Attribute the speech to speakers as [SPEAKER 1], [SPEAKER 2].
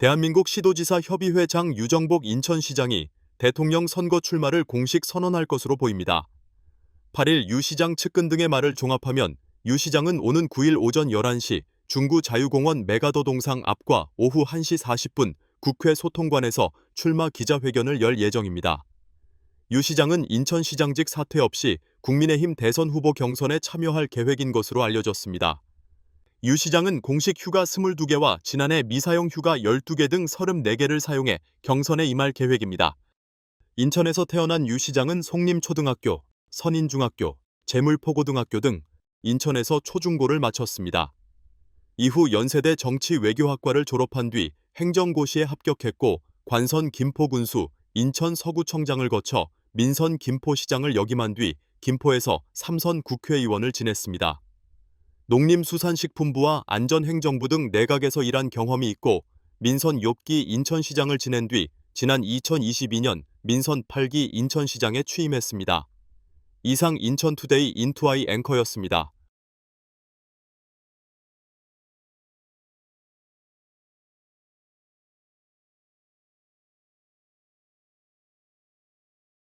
[SPEAKER 1] 대한민국 시도지사 협의회 장 유정복 인천시장이 대통령 선거 출마를 공식 선언할 것으로 보입니다. 8일 유 시장 측근 등의 말을 종합하면 유 시장은 오는 9일 오전 11시 중구 자유공원 메가더 동상 앞과 오후 1시 40분 국회 소통관에서 출마 기자회견을 열 예정입니다. 유 시장은 인천시장직 사퇴 없이 국민의힘 대선 후보 경선에 참여할 계획인 것으로 알려졌습니다. 유 시장은 공식 휴가 22개와 지난해 미사용 휴가 12개 등 34개를 사용해 경선에 임할 계획입니다. 인천에서 태어난 유 시장은 송림초등학교, 선인중학교, 재물포고등학교 등 인천에서 초중고를 마쳤습니다. 이후 연세대 정치외교학과를 졸업한 뒤 행정고시에 합격했고 관선 김포군수, 인천 서구청장을 거쳐 민선 김포시장을 역임한 뒤 김포에서 3선 국회의원을 지냈습니다. 농림수산식품부와 안전행정부 등 내각에서 일한 경험이 있고 민선 6기 인천시장을 지낸 뒤 지난 2022년 민선 8기 인천시장에 취임했습니다. 이상 인천투데이 인투아이 앵커였습니다.